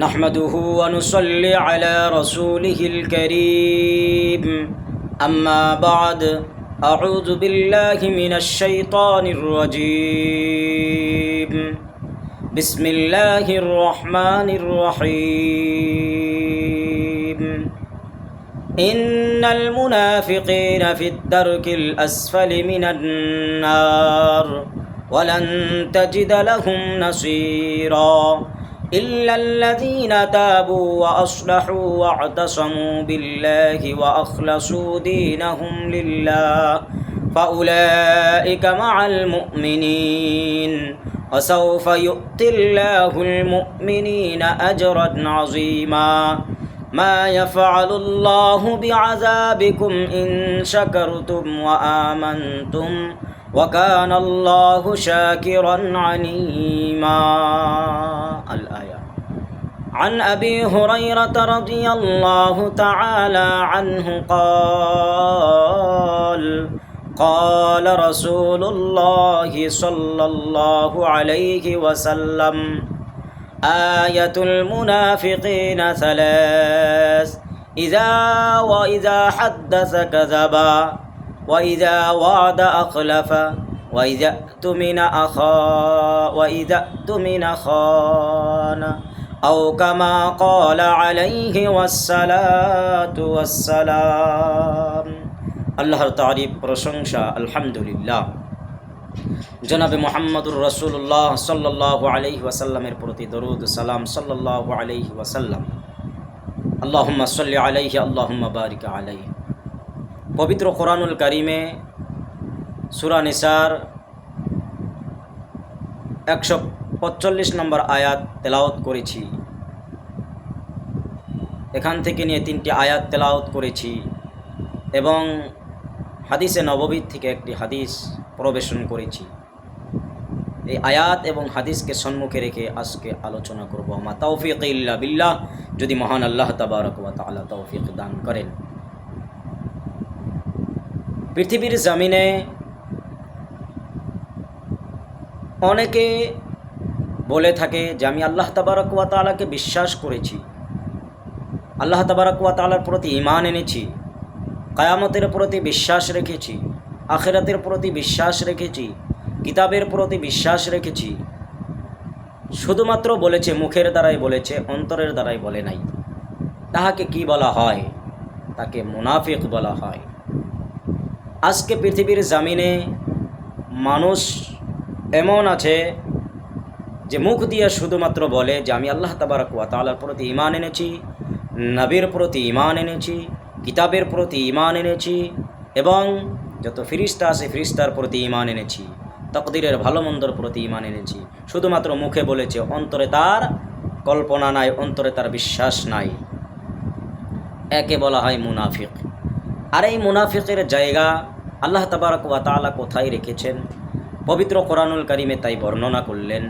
نحمده ونصلي على رسوله الكريم. أما بعد أعوذ بالله من الشيطان الرجيم. بسم الله الرحمن الرحيم. إن المنافقين في الدرك الأسفل من النار ولن تجد لهم نصيرا. إلا الذين تابوا وأصلحوا واعتصموا بالله وأخلصوا دينهم لله فأولئك مع المؤمنين وسوف يؤتي الله المؤمنين أجرا عظيما ما يفعل الله بعذابكم إن شكرتم وآمنتم وكان الله شاكرا عليما عن أبي هريرة رضي الله تعالى عنه قال قال رسول الله صلى الله عليه وسلم آية المنافقين ثلاث إذا وإذا حدث كذبا وإذا وعد أخلف وإذا اؤتمن أخا وإذا اؤتمن خان. أو كما قال عليه والصلاة والسلام আল্লাহর তারিফ প্রশংসা আলহামদুলিল্লাহ জনাবে মোহাম্মদুর রসুল্লাহ সাল্লাহ আলহি ওয়াসাল্লামের প্রতি দরুদ সালাম সাল্লাহ আলহি ওয়াসাল্লাম আল্লাহুম্মা সাল্লি আলাইহি আল্লাহুম্মা বারিক আলাইহি পবিত্র কোরআনুল কারিমে সুরা নিসার একশো পঁচল্লিশ নম্বর আয়াত তেলাওত করেছি। এখান থেকে নিয়ে তিনটি আয়াত তেলাওত করেছি এবং হাদিসে নববীর থেকে একটি হাদিস প্রবেশন করেছি। এই আয়াত এবং হাদিসকে সম্মুখে রেখে আজকে আলোচনা করব। আমা তৌফিক ইল্লা বিল্লাহ, যদি মহান আল্লাহ তাবারক ওয়া তাআলা তৌফিক দান করেন। পৃথিবীর জামিনে অনেকে বলে থাকে যে আমি আল্লাহ তাবারক ওয়া তাআলাকে বিশ্বাস করেছি। আল্লাহ তাবারক ওয়া তাআলার প্রতি ঈমান এনেছি, কায়ামতের প্রতি বিশ্বাস রেখেছি, আখেরাতের প্রতি বিশ্বাস রেখেছি, কিতাবের প্রতি বিশ্বাস রেখেছি। শুধুমাত্র বলেছে মুখের দ্বারাই বলেছে, অন্তরের দ্বারাই বলে নাই। তাহাকে কি বলা হয়? তাকে মুনাফিক বলা হয়। আজকে পৃথিবীর জামিনে মানুষ এমন আছে যে মুখ দিয়ে শুধুমাত্র বলে যে আমি আল্লাহ তাবারক ওয়া তাআলার প্রতি ইমান এনেছি, নবীর প্রতি ইমান এনেছি, কিতাবের প্রতি ইমান এনেছি এবং যত ফিরিস্তা আছে ফিরিস্তার প্রতি ইমান এনেছি, তকদিরের ভালো মন্দর প্রতি ইমান এনেছি। শুধুমাত্র মুখে বলেছে, অন্তরে তার কল্পনা নাই, অন্তরে তার বিশ্বাস নাই। একে বলা হয় মুনাফিক। আর এই মুনাফিকের জায়গা আল্লাহ তাবারক ওয়া তাআলা কোথায় রেখেছেন? পবিত্র কোরআনুল কারিমে তাই বর্ণনা করলেন,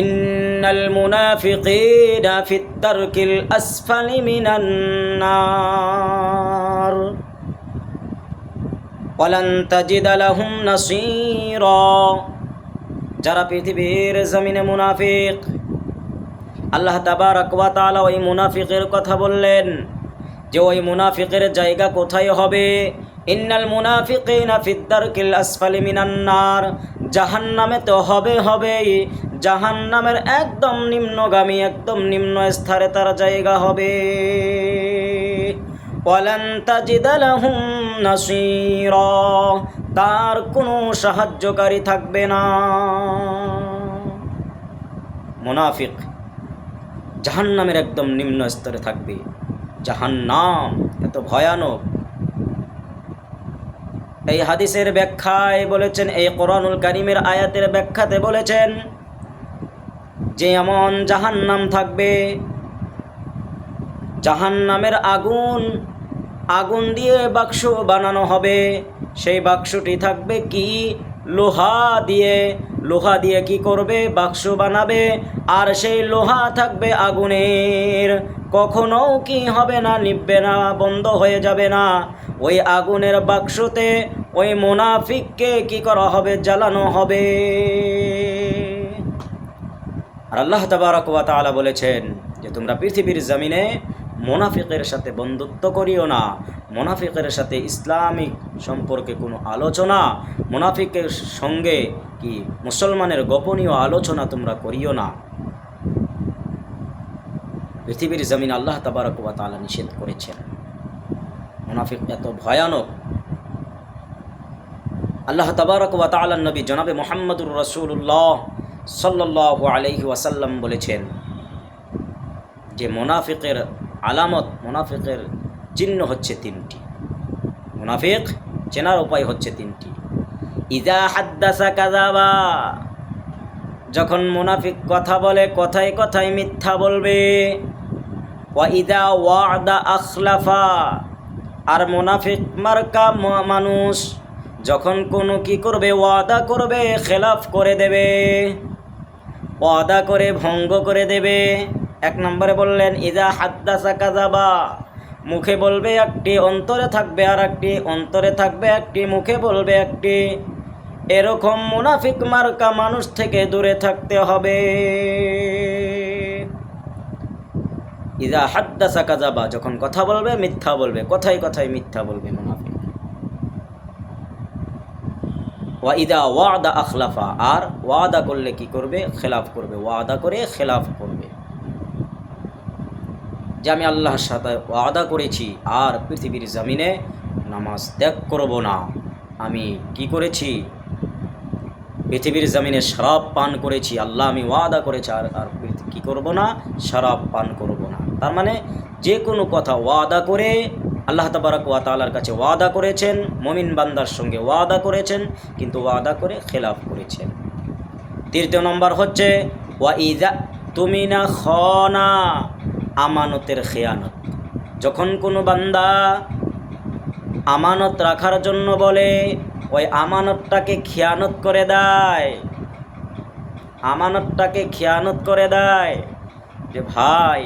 ইন্নাল মুনাফিকিনা ফিদ দারকিল আসফালি মিনান নার, ওয়ালান তাজিদা লাহুম নাসীরা। যারা পৃথিবীর জমিনে মুনাফিক, আল্লাহ তাবারক ওয়া তাআলা ওই মুনাফিকের কথা বললেন যে ওই মুনাফিকের জায়গা কোথায় হবে? ইন্নাল মুনাফিকিনা ফিদ্দারকিল আসফালি মিনান নার। জাহান্নামে তো হবে হবেই। জাহান্নামের একদম নিম্নগামী, একদম নিম্ন স্তরে তার জায়গা হবে। তার কোনো সাহায্যকারী থাকবে না। মুনাফিক জাহান্নামের একদম নিম্ন স্তরে থাকবে। জাহান্নাম এত ভয়ানক। এই হাদিসের ব্যাখ্যায় বলেছেন, এই কোরআনুল কারিমের আয়াতের ব্যাখ্যাতে বলেছেন যে এমন জাহান্নাম থাকবে, জাহান্নামের আগুন আগুন দিয়ে বাক্স বানানো হবে। সেই বাক্সটি থাকবে কি? লোহা দিয়ে। লোহা দিয়ে কি করবে? বাক্স বানাবে। আর সেই লোহা থাকবে আগুনের। কখনো কি হবে না নিববে না, বন্ধ হয়ে যাবে না। ওই আগুনের বাক্সতে ওই মোনাফিককে কি করা হবে, জ্বালানো হবে। আর আল্লাহ তাবারকুয়া তাআলা বলেছেন যে, তোমরা পৃথিবীর জমিনে মোনাফিকের সাথে বন্ধুত্ব করিও না। মোনাফিকের সাথে ইসলামিক সম্পর্কে কোনো আলোচনা, মোনাফিকের সঙ্গে কি মুসলমানের গোপনীয় আলোচনা তোমরা করিও না। পৃথিবীর জমিন আল্লাহ তাবারকুয়া তাআলা নিষেধ করেছেন। মুনাফিক এত ভয়ানক। আল্লাহ তাবারক ওয়া তাআলা নবী জনাবে মোহাম্মদুর রসুল্লাহ সাল্লাল্লাহু আলাইহি ওয়াসাল্লাম বলেছেন যে মোনাফিকের আলামত, মুনাফিকের চিহ্ন হচ্ছে তিনটি। মুনাফিক চেনার উপায় হচ্ছে তিনটি। ইজা হাদ্দাসা কাযাবা, যখন মুনাফিক কথা বলে কথায় কথায় মিথ্যা বলবে ওয়া ইদা ওয়াদা আখলাফা আর মুনাফিক মার্কা মানুষ যখন কোনো কি করবে, ওয়াদা করবে, খেলাফ করে দেবে, ওয়াদা করে ভঙ্গ করে দেবে। এক নম্বরে বললেন ইজা হাদ্দাসা কাজাবা মুখে বলবে একটি, অন্তরে থাকবে আর একটি অন্তরে থাকবে একটি, মুখে বলবে একটি। এরকম মুনাফিক মার্কা মানুষ থেকে দূরে থাকতে হবে। ইজা হাদ্দাসা কাজাবা যখন কথা বলবে, মিথ্যা বলবে। কথায় কথায় মিথ্যা বলবে মুনাফিক। ওয়া ইদা ওয়াদা আখলাফা, আর ওয়াদা করলে কি করবে? খেলাফ করবে। ওয়াদা করে খেলাফ করবে। যে আমি আল্লাহর সাথে ওয়াদা করেছি, আর পৃথিবীর জমিনে নামাজ ত্যাগ করব না, আমি কি করেছি? পৃথিবীর জমিনে শরাব পান করেছি, আল্লাহ আমি ওয়াদা করেছি, আর আর কি করব না? শরাব পান করব। তার মানে যে কোনো কথা ওয়াদা করে আল্লাহ তাবারক ওয়া তাআলার কাছে ওয়াদা করেছেন, মমিন বান্দার সঙ্গে ওয়াদা করেছেন, কিন্তু ওয়াদা করে খেলাফ করেছেন। তৃতীয় নম্বর হচ্ছে, ওয়া ইজা তুমি না খনা, আমানতের খেয়ানত। যখন কোনো বান্দা আমানত রাখার জন্য বলে, ওই আমানতটাকে খেয়ানত করে দেয়, আমানতটাকে খেয়ানত করে দেয়, যে ভাই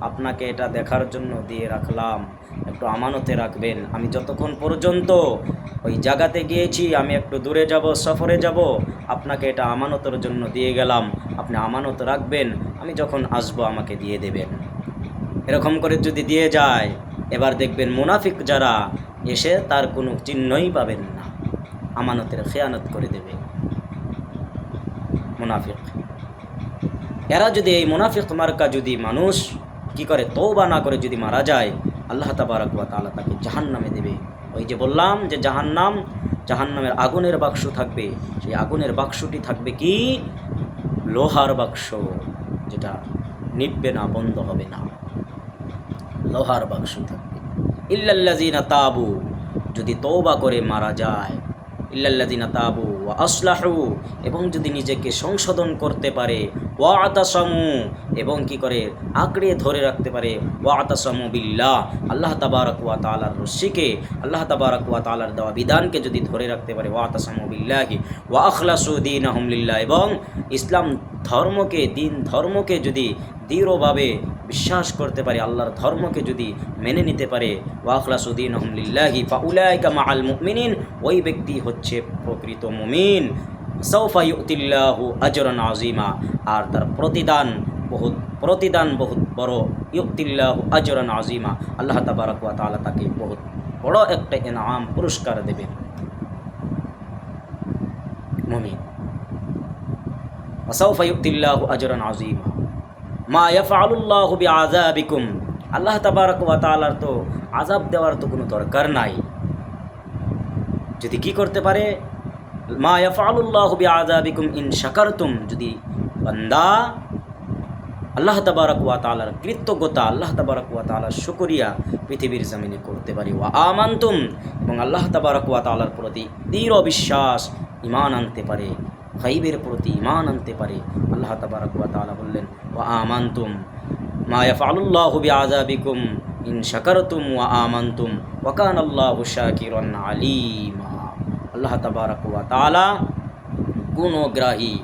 আপনাকে এটা দেখার জন্য দিয়ে রাখলাম। একটু আমানতে রাখবেন। আমি যতক্ষণ পর্যন্ত ওই জায়গাতে গিয়েছি, আমি একটু দূরে যাব, সফরে যাব, আপনাকে এটা আমানতের জন্য দিয়ে গেলাম। আপনি আমানত রাখবেন, আমি যখন আসব আমাকে দিয়ে দেবেন। এরকম করে যদি দিয়ে যায়, এবার দেখবেন মুনাফিক যারা, এসে তার কোনো চিহ্নই পাবেন না। আমানতের খেয়ানত করে দেবে। মুনাফিক। এরা যদি এই মুনাফিক মার্কা যদি মানুষ কি করে? তৌবা না করে যদি মারা যায়, আল্লাহ তাবারক ওয়া তাআলা তাকে জাহান্নামে দেবে। ওই যে বললাম যে জাহান্নাম, জাহান্নামের আগুনের বাক্স থাকবে। সেই আগুনের বাক্সটি থাকবে কি? লোহার বাক্স, যেটা নিববে না, বন্ধ হবে না। লোহার বাক্স থাকবে। ইল্লাল্লাযিনা তাবু, যদি তৌবা করে মারা যায়, ইল্লাল্লাযিনা তাবু আসলাহু, এবং যদি নিজেকে সংশোধন করতে পারে ওয়া আতাসামু এবং কি করে? আঁকড়ে ধরে রাখতে পারে। ওয়া আতাসামু বিল্লাহ, আল্লাহ তাবারক ওয়া তাআলার রশ্মিকে আল্লাহ তাবারক ওয়া তাআলার দেওয়া বিধানকে যদি ধরে রাখতে পারে ওয়া আতাসামু বিল্লাহি, ওয়া আখলাসু দীনাহুম লিল্লাহ, এবং ইসলাম ধর্মকে, দিন ধর্মকে যদি দৃঢ়ভাবে বিশ্বাস করতে পারে, আল্লাহর ধর্মকে যদি মেনে নিতে পারে ওয়াখলাসুদ্দিন আহমলিল্লাহি ফাউলাইকা মা আল মুমিনিন, ওই ব্যক্তি হচ্ছে প্রকৃত মুমিন। সৌফা ইউতিল্লাহু আজরান আজিমা আর তার প্রতিদান বহুত প্রতিদান বহুত বড় ইউতিল্লাহু আজরান আজিমা আল্লাহ তাবারক ওয়া তাআলা তাকে বহুত বড় একটা ইনাম পুরস্কার দেবেন মুমিন وسوف يؤتي الله اجرا عظيما মা ইয়াফআলুল্লাহু বিআযাবিকুম আল্লাহ তাবারক ওয়া তাআলার তো আযাব দেওয়ার তো কোনো দরকার নাই যদি কি করতে পারে মা ইয়াফআলুল্লাহু বিআযাবিকুম ইন শাকারতুম, যদি বান্দা আল্লাহ তাবারক ওয়া তাআলার কৃতজ্ঞতা, আল্লাহ তাবারক ওয়া তাআলার শুকরিয়া পৃথিবীর জমিনে করতে পারি। ওয়া আমানতুম, এবং আল্লাহ তাবারক ওয়া তাআলার প্রতি দৃঢ় বিশ্বাস, ঈমান আনতে পারে, গাইবের প্রতি ঈমান আনতে পারে। আল্লাহ তাবারক ওয়া তাআলা বললেন, ওয়া আমানতুম, মা ইয়াফআলুল্লাহু বিআযাবিকুম ইন শাকারতুম ওয়া আমানতুম, ওয়া কানা আল্লাহু শাকিরান আলীমা। আল্লাহ তাবারক ওয়া তাআলা গুণগ্রাহী।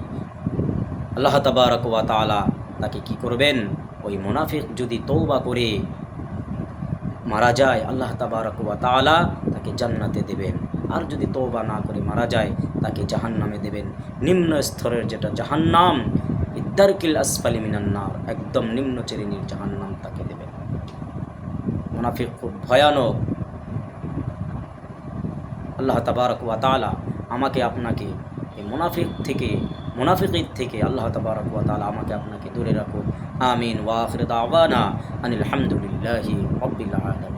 আল্লাহ তাবারক ওয়া তাআলা তাকে কি করবেন? ওই মুনাফিক যদি তৌবা করে মারা যায়, আল্লাহ তাবারক ওয়া তাআলা তাকে জান্নাতে দেবেন। আর যদি তৌবা না করে মারা যায়, তাকে জাহান্নামে দেবেন। নিম্ন স্তরের যেটা জাহান্নাম এই ফিদ্দারকিল আসফালি মিনান্নার একদম নিম্ন শ্রেণির জাহান্নাম তাকে দেবেন। মুনাফিক খুব ভয়ানক। আল্লাহ তাবারক ওয়া তালা আমাকে আপনাকে এই মুনাফিক থেকে, মুনাফিকের থেকে আল্লাহ তাবারক ওয়া তালা আমাকে আপনাকে দূরে রাখো আমিন। ওয়া আখির দাওয়ানা আনিল হামদুলিল্লাহি রাব্বিল আলামিন।